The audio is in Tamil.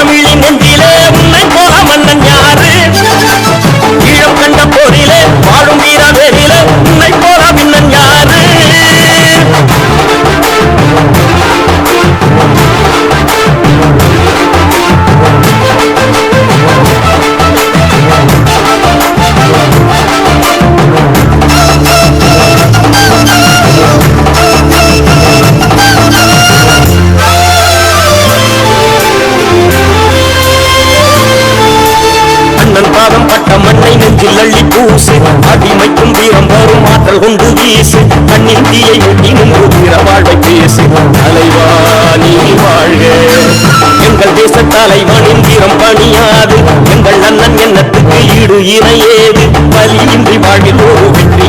family. மண்ணை நெஞ்சில் அள்ளி பூசு. அடிமைக்கும் வீரம் வரும் ஆற்றல் கொண்டு வீசு. கண்ணின் தீயை முட்டி நின்று வீர வாழ்வை பேசு. தலைவா நீ வாழ்க. எங்கள் தேச தலைவனின் வீரம் பணியாது. எங்கள் அண்ணன் எண்ணத்துக்கு ஈடு இணையேது? வலியின்றி வாழ்வில் ஒரு வெற்றி